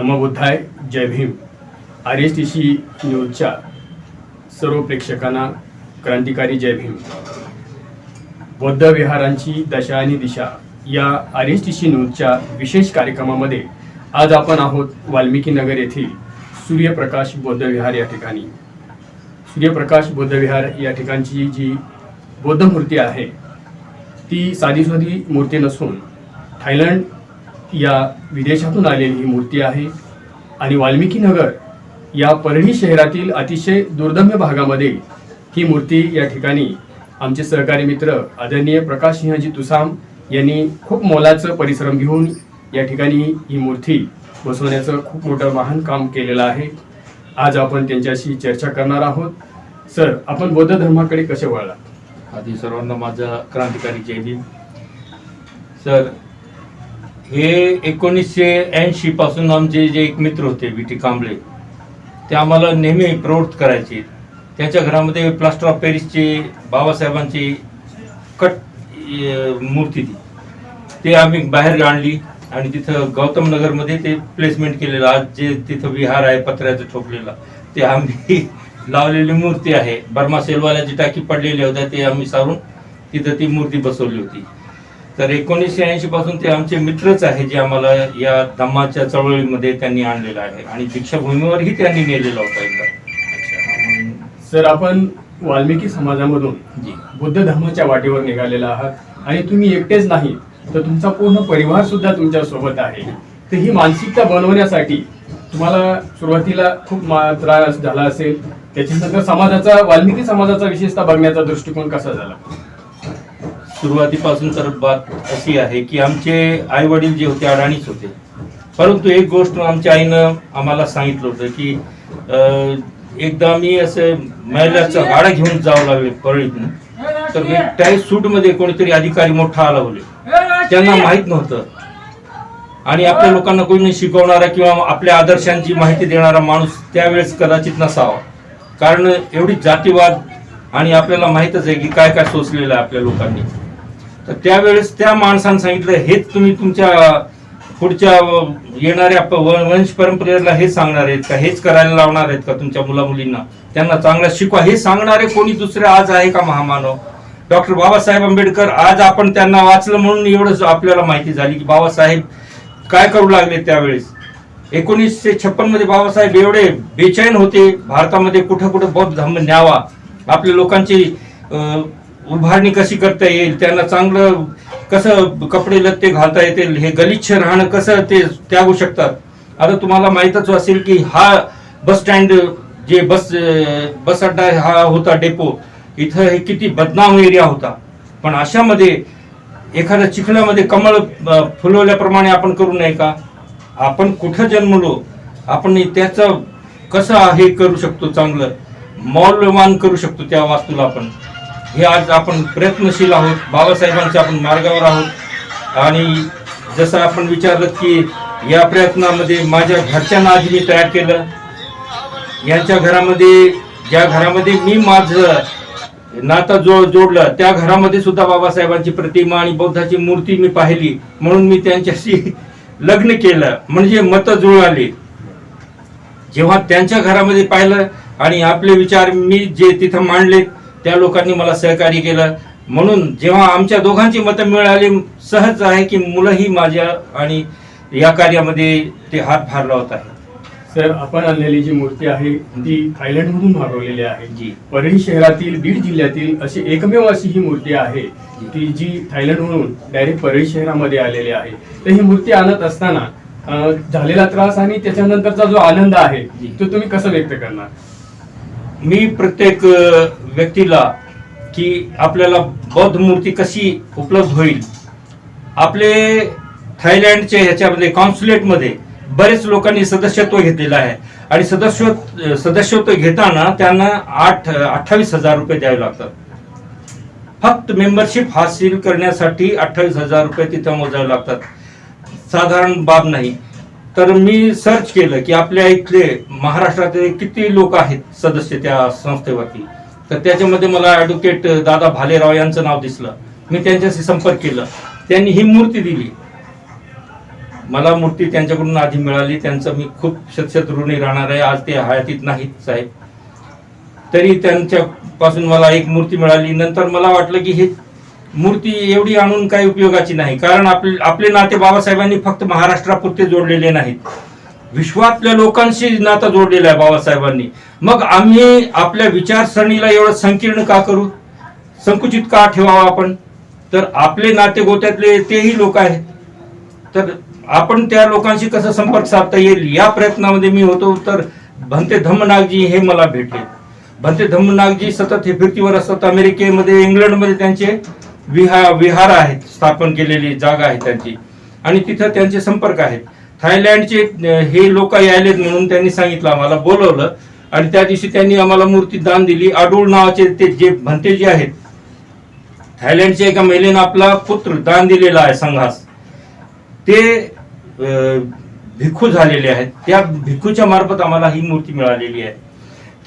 नमबुद्धाय जय Bhim. R S T C न्यूजच्या सर्व प्रेक्षकांना क्रांतिकारी जय भीम. बौद्ध विहारांची दशा आणि दिशा या आर एस टी सी न्यूजच्या विशेष कार्यक्रमामध्ये आज आपण आहोत वाल्मिकी नगर येथील सूर्यप्रकाश बौद्ध विहार या ठिकाणी. सूर्यप्रकाश बौद्ध विहार या ठिकाणची जी बौद्ध मूर्ती आहे ती साधीसुधी मूर्ती नसून थायलंड या विदेशातून आलेली ही मूर्ती आहे. आणि वाल्मिकी नगर या परळी शहरातील अतिशय दुर्दम्य भागामध्ये ही मूर्ती या ठिकाणी आमचे सहकारी मित्र आदरणीय प्रकाश सिंहजी तुसाम यांनी खूप मोलाचं परिश्रम घेऊन या ठिकाणी ही मूर्ती बसवण्याचं खूप मोठं महान काम केलेलं आहे. आज आपण त्यांच्याशी चर्चा करणार आहोत. सर आपण बौद्ध धर्माकडे कसे वळला आधी सर्वांना माझा क्रांतिकारी जय भीम. सर हे एकोणीसशे ऐंशी पासून आमचे जे एक मित्र होते बी टी. कांबळे ते आम्हाला नेहमी प्रवृत्त करायचे. त्यांच्या घरामध्ये प्लास्टर ऑफ पॅरिसचे बाबासाहेबांची कट मूर्ती ती ते आम्ही बाहेर आणली आणि तिथं गौतम नगरमध्ये ते प्लेसमेंट केलेलं. आज जे तिथं विहार आहे पत्र्याचं ठोकलेलं ते आम्ही लावलेली मूर्ती आहे. बर्मा सेलवाल्याची टाकी पडलेली होत्या ते आम्ही सारून तिथं ती मूर्ती बसवली होती. तर एकोणीसशे ऐंशी पासून ते आमचे मित्रच आहे जे आम्हाला या धम्माच्या चळवळीमध्ये त्यांनी आणलेलं आहे. आणि दीक्षाभूमीवरही त्यांनी नेलेला होता एकदा. सर आपण वाल्मिकी समाजामधून जी. बुद्ध धर्माच्या वाटेवर निघालेला आहात आणि तुम्ही एकटेच नाही तर तुमचा पूर्ण परिवार सुद्धा तुमच्यासोबत आहे. तर ही मानसिकता बनवण्यासाठी तुम्हाला सुरुवातीला खूप त्रास झाला असेल. त्याच्यानंतर समाजाचा वाल्मिकी समाजाचा विशेषतः बघण्याचा दृष्टिकोन कसा झाला? सुरुवातीपासून तर बात अशी आहे की आमचे आई वडील जे होते अडाणीच होते. परंतु एक गोष्ट आमच्या आईनं आम्हाला सांगितलं होतं की एकदा मी असं महिलाचा गाडा घेऊन जावं लागले परळीतून. तर त्या सूटमध्ये कोणीतरी अधिकारी मोठा आला होते त्यांना माहीत नव्हतं. आणि आपल्या लोकांना कोणी शिकवणारा किंवा आपल्या आदर्शांची माहिती देणारा माणूस त्यावेळेस कदाचित नसावा. कारण एवढी जातीवाद आणि आपल्याला माहीतच आहे की काय काय सोचलेलं आहे आपल्या लोकांनी. तर त्यावेळेस त्या माणसानं सांगितलं हेच तुम्ही तुमच्या पुढच्या येणाऱ्या व- वंश परंपरेला हेच सांगणार आहेत का? हेच करायला लावणार आहेत का तुमच्या मुला मुलींना त्यांना चांगलं शिकवा. हे सांगणारे कोणी दुसरे आज आहे का महामानव? डॉक्टर बाबासाहेब आंबेडकर आज आपण त्यांना वाचलं म्हणून एवढंच आपल्याला माहिती झाली की बाबासाहेब काय करू लागले त्यावेळेस? एकोणीसशे छप्पनमध्ये बाबासाहेब एवढे बेचैन होते भारतामध्ये कुठं कुठं बौद्ध धम्म न्यावा आपल्या लोकांची उभारणी कशी करता येईल? त्यांना चांगलं कसं कपडे लत्ते घालता येतील? हे गलिच्छ राहणं कसं ते त्यागू शकतात? आता तुम्हाला माहीतच असेल की हा बस स्टँड जे बस बस अड्डा हा होता डेपो. इथं हे किती बदनाम एरिया होता. पण अशामध्ये एखाद्या चिखल्यामध्ये कमळ फुलवल्याप्रमाणे आपण करू नये का? आपण कुठं जन्मलो? आपण त्याचं कसं हे करू शकतो चांगलं? मौल्यवान करू शकतो त्या वास्तूला आपण. हे आज आपण प्रयत्नशील आहोत. बाबासाहेबांच्या आपण मार्गावर आहोत. आणि जसं आपण विचारलं की या प्रयत्नामध्ये माझ्या घरच्यांना आधी मी तयार केलं. यांच्या घरामध्ये ज्या घरामध्ये मी माझं नातं जो जोडलं त्या घरामध्ये सुद्धा बाबासाहेबांची प्रतिमा आणि बौद्धाची मूर्ती मी पाहिली. म्हणून मी त्यांच्याशी लग्न केलं. म्हणजे मतं जुळाली जेव्हा त्यांच्या घरामध्ये पाहिलं आणि आपले विचार मी जे तिथं मांडले त्या लोकांनी मला सहकार्य केलं. म्हणून जेव्हा आमच्या दोघांची मतं मिळाली सहज आहे की मुलंही माझ्या आणि या कार्यामध्ये ते हातभार लावत आहे सर आपण आणलेली जी मूर्ती आहे ती थायलंडमधून मागवलेली आहे. जी. परळी शहरातील बीड जिल्ह्यातील अशी एकमेव अशी ही मूर्ती आहे ती जी थायलंडमधून डायरेक्ट परळी शहरामध्ये आलेली आहे. तर ही मूर्ती आणत असताना झालेला त्रास आणि त्याच्यानंतरचा जो आनंद आहे. तो तुम्ही कसं व्यक्त करणार? मी प्रत्येक व्यक्तीला की आपल्याला बौद्ध मूर्ती कशी उपलब्ध होईल? आपले थायलंडच्या ह्याच्यामध्ये कॉन्सुलेटमध्ये बरेच लोकांनी सदस्यत्व घेतलेलं आहे. आणि सदस्य सदस्यत्व घेताना त्यांना आठ अठ्ठावीस हजार रुपये द्यावे लागतात. फक्त मेंबरशिप हासिल करण्यासाठी अठ्ठावीस हजार रुपये तिथं मोजावे लागतात. साधारण बाब नाही. तर मी सर्च केलं की आपल्या इथले महाराष्ट्रातले किती लोक आहेत सदस्य त्या संस्थेवरती? तर त्याच्यामध्ये मला ॲडव्होकेट दादा भालेराव यांचं नाव दिसलं. मी त्यांच्याशी संपर्क केलं. त्यांनी ही मूर्ती दिली. मला मूर्ती त्यांच्याकडून आधी मिळाली. त्यांचं मी खूप शतशत ऋणी राहणार आहे. आज ते हयातीत नाहीत साहेब. तरी त्यांच्यापासून मला एक मूर्ती मिळाली. नंतर मला वाटलं की हे मूर्ती एवढी आणून काही उपयोगाची नाही. कारण आपले आपले नाते बाबासाहेबांनी फक्त महाराष्ट्रापुरते जोडलेले नाहीत. विश्वातल्या लोकांशी नातं जोडलेलं आहे बाबासाहेबांनी. मग आम्ही आपल्या विचारसरणीला एवढं संकीर्ण का करू? संकुचित का ठेवावं आपण? तर आपले नाते गोत्यातले तेही लोक आहेत. तर आपण त्या लोकांशी कसं संपर्क साधता येईल? या प्रयत्नामध्ये मी होतो तर भंते धम्मनागजी हे मला भेटले. भंते धम्मनागजी सतत हे फिरतीवर असतात. अमेरिकेमध्ये इंग्लंडमध्ये त्यांचे विहा विहार आहेत स्थापन केलेली जागा आहे त्यांची. आणि तिथं त्यांचे संपर्क आहेत. थायलंडचे हे लोक यायलेत म्हणून त्यांनी सांगितलं आम्हाला बोलवलं. आणि त्या दिवशी त्यांनी आम्हाला मूर्ती दान दिली. आडूळ नावाचे ते जे भंते जे आहेत थायलंडच्या एका महिलेनं आपला पुत्र दान दिलेला आहे संघास. ते भिक्खू झालेले आहेत. त्या भिक्खूच्या मार्फत आम्हाला ही मूर्ती मिळालेली आहे.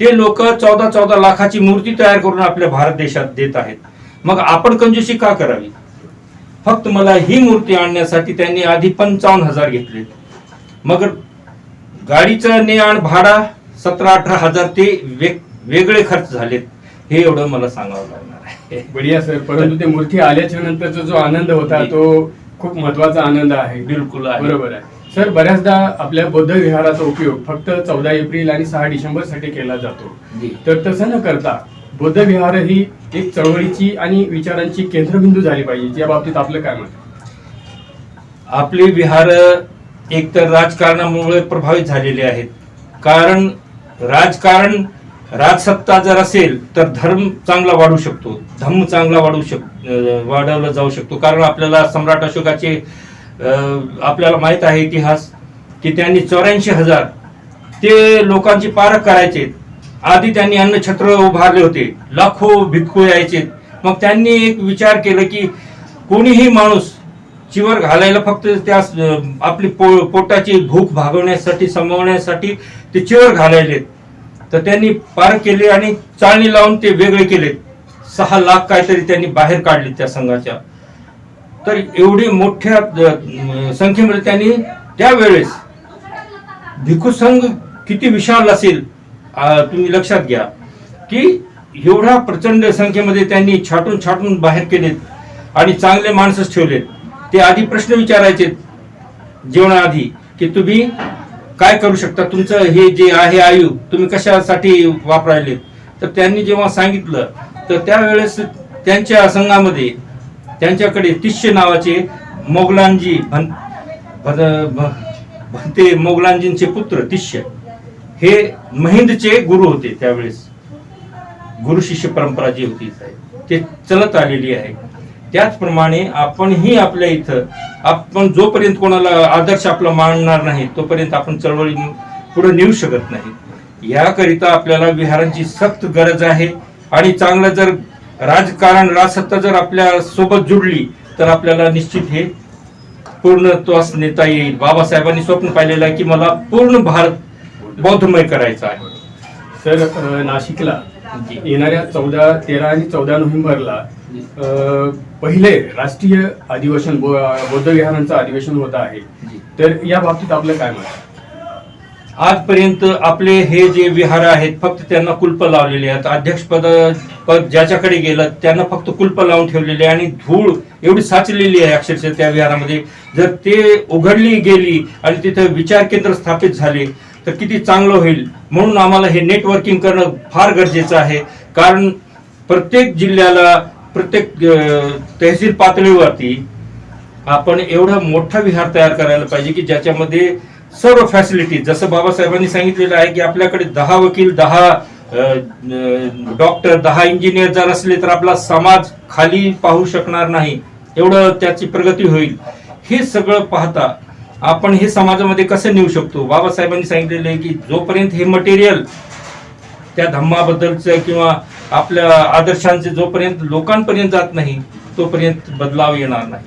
ते लोक चौदा चौदा लाखाची मूर्ती तयार करून आपल्या भारत देशात देत आहेत. मग आपण कंजूसी का करावी? फक्त मला ही मूर्ती आणण्यासाठी त्यांनी आधी पंचावन्न हजार घेतले मग गाडीचं ने आण भाडा सतरा अठरा हजार ते वेग वेगळे खर्च झालेत. हे एवढं मला सांगावं लागणार आहे. बढिया सर. परंतु ते मूर्ती आल्याच्या नंतरचा जो आनंद होता. तो खूप महत्त्वाचा आनंद आहे. बिलकुल आहे. बरोबर आहे. सर बऱ्याचदा आपल्या बौद्ध विहाराचा उपयोग फक्त चौदा एप्रिल आणि सहा डिसेंबरसाठी केला जातो. तर तसं न करता बुद्ध विहार ही एक चळवळीची आणि विचारांची केंद्रबिंदू झाली पाहिजे. या बाबतीत आपलं काय मत? आपले विहार एकतर राजकारणामुळे प्रभावित झालेले आहेत. कारण राजकारण राजसत्ता जर असेल तर धर्म चांगला वाढू शकतो. धम्म चांगला वाढू शक वाढवला जाऊ शकतो. कारण आपल्याला सम्राट अशोकाचे आपल्याला माहीत आहे इतिहास की त्यांनी चौऱ्याऐंशी हजार ते लोकांची पारख करायचे. आधी त्यांनी अन्नछत्र उभारले होते. लाखो भिक्खू यायचे. मग त्यांनी एक विचार केला की कोणीही माणूस चिवर घालायला फक्त त्या आपली पो पोटाची भूक भागवण्यासाठी समवण्यासाठी ते चिवर घालायले. तर त्यांनी पार केले आणि चाळणी लावून ते वेगळे केले. सहा लाख काहीतरी त्यांनी बाहेर काढले त्या संघाच्या. तर एवढी मोठ्या संख्येमध्ये त्यांनी त्यावेळेस भिक्खू संघ किती विशाल असेल तुम्ही लक्षात घ्या की एवढ्या प्रचंड संख्येमध्ये त्यांनी छाटून छाटून बाहेर केलेत आणि चांगले माणसंच ठेवलेत ते आधी प्रश्न विचारायचे जेवणाआधी की तुम्ही काय करू शकता तुमचं हे जे आहे आयु तुम्ही कशासाठी वापरायले तर त्यांनी जेव्हा सांगितलं तर त्यावेळेस त्यांच्या संघामध्ये त्यांच्याकडे तिश्य नावाचे मोगलांजी भन भन- भ- भंते मोगलांजींचे पुत्र तिश्य हे महिंदचे गुरु होते त्यावेळेस. गुरु शिष्य परंपरा जी होती ते चलत आलेली आहे. त्याचप्रमाणे आपणही आपल्या इथं आपण जोपर्यंत कोणाला आदर्श आपला मानणार नाही तोपर्यंत आपण चळवळी पुढे नेऊ शकत नाही. याकरिता आपल्याला विहारांची सक्त गरज आहे आणि चांगलं जर राजकारण राजसत्ता जर आपल्यासोबत जुडली तर आपल्याला निश्चित हे पूर्णत्वास नेता येईल. बाबासाहेबांनी स्वप्न पाहिलेलं आहे की मला पूर्ण भारत बौद्धमय करायचा आहे सर नाशिकला. येणाऱ्या चौदा तेरा आणि चौदा नोव्हेंबरला अ, पहिले राष्ट्रीय अधिवेशन बौद्ध विहारांचं अधिवेशन होत आहे. तर या बाबतीत आपलं काय मत आहे? आजपर्यंत आपले हे जे विहार आहेत फक्त त्यांना कुलप लावलेले आहेत अध्यक्षपद पद ज्याच्याकडे गेलं त्यांना फक्त कुलप लावून ठेवलेले आहे आणि धूळ एवढी साचलेली आहे अक्षरशः त्या विहारामध्ये जर ते उघडली गेली आणि तिथं विचार केंद्र स्थापित झाले तर किती चांगलं होईल म्हणून आम्हाला हे नेटवर्किंग करणं फार गरजेचं आहे. कारण प्रत्येक जिल्ह्याला प्रत्येक तहसील पातळीवरती आपण एवढा मोठा विहार तयार करायला पाहिजे की ज्याच्यामध्ये सर्व फॅसिलिटी जसं बाबासाहेबांनी सांगितलेलं आहे की आपल्याकडे दहा वकील दहा डॉक्टर दहा इंजिनियर जर असले तर आपला समाज खाली पाहू शकणार नाही. एवढं त्याची प्रगती होईल. हे सगळं पाहता आपण हे समाजामध्ये कसं नेऊ शकतो? बाबासाहेबांनी सांगितलेलं आहे की जोपर्यंत हे मटेरियल त्या धम्माबद्दलचं किंवा आपल्या आदर्शांचे जोपर्यंत लोकांपर्यंत जात नाही तोपर्यंत बदलाव येणार नाही.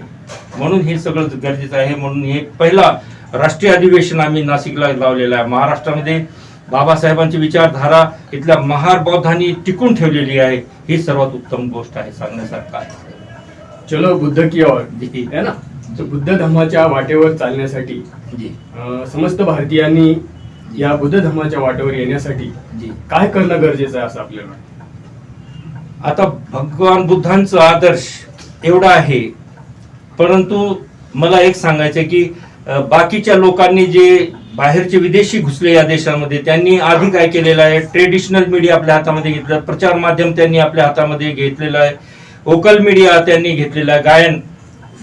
म्हणून हे सगळं गरजेचं आहे. म्हणून हे पहिला राष्ट्रीय अधिवेशन आम्ही नाशिकला लावलेलं आहे. महाराष्ट्रामध्ये बाबासाहेबांची विचारधारा इथल्या महार बौद्धांनी टिकून ठेवलेली आहे. ही सर्वात उत्तम गोष्ट आहे सांगण्यासारखं आहे. चलो बुद्ध की ओर. है ना? बुद्ध धर्माच्या वाटेवर चालण्यासाठी समस्त भारतीयांनी या बुद्ध धर्माच्या वाटेवर येण्यासाठी काय करणं गरजेचं आहे असं आपल्याला? आता भगवान बुद्धांचा आदर्श एवढा आहे परंतु मला एक सांगायचं की बाकीच्या लोकांनी जे बाहेरचे विदेशी घुसले या देशामध्ये त्यांनी आधी काय केलेलं आहे? ट्रेडिशनल मीडिया आपल्या हातामध्ये घेतलं प्रचार माध्यम त्यांनी आपल्या हातामध्ये घेतलेलं आहे ओकल मीडिया त्यांनी घेतलेलं आहे गायन.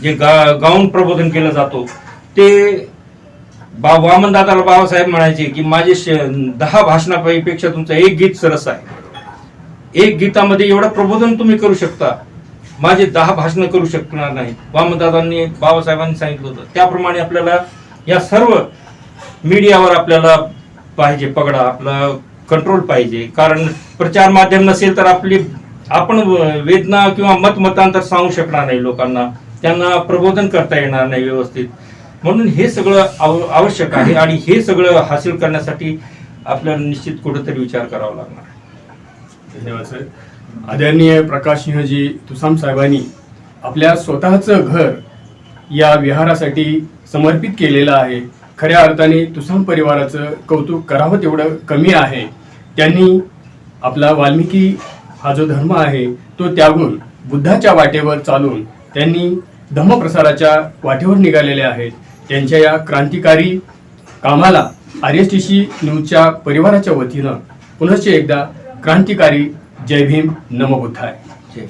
जे गा गाऊन प्रबोधन केलं जातो ते बा वामनदादाला बाबासाहेब म्हणायचे की माझे दहा भाषणापेक्षा तुमचं एक गीत सरस आहे. एक गीतामध्ये एवढं प्रबोधन तुम्ही करू शकता. माझे दहा भाषणं करू शकणार नाही. वामनदादांनी बाबासाहेबांनी सांगितलं होतं. त्याप्रमाणे आपल्याला या सर्व मीडियावर आपल्याला पाहिजे पगडा आपला कंट्रोल पाहिजे. कारण प्रचार माध्यम नसेल तर आपली आपण वेदना किंवा मतमतांतर सांगू शकणार नाही लोकांना. त्यांना प्रबोधन करता येणार नाही व्यवस्थित. म्हणून हे सगळं आव- आवश्यक आहे आणि हे सगळं हासिल करण्यासाठी आपल्याला निश्चित कुठेतरी विचार करावा लागणार. धन्यवाद सर. आदरणीय प्रकाश सिंहजी तुसाम साहेबांनी आपल्या स्वतःचं घर या विहारासाठी समर्पित केलेलं आहे. खऱ्या अर्थाने तुसाम परिवाराचं कौतुक करावं तेवढं कमी आहे. त्यांनी आपला वाल्मिकी हा जो धर्म आहे तो त्यागून बुद्धाच्या वाटेवर चालून त्यांनी धम्मप्रसाराच्या वाटेवर निघालेले आहेत. त्यांच्या या क्रांतिकारी कामाला आर एस टी सी न्यूजच्या परिवाराच्या वतीनं पुनश्च एकदा क्रांतिकारी जय भीम नमबुद्धाय. जय.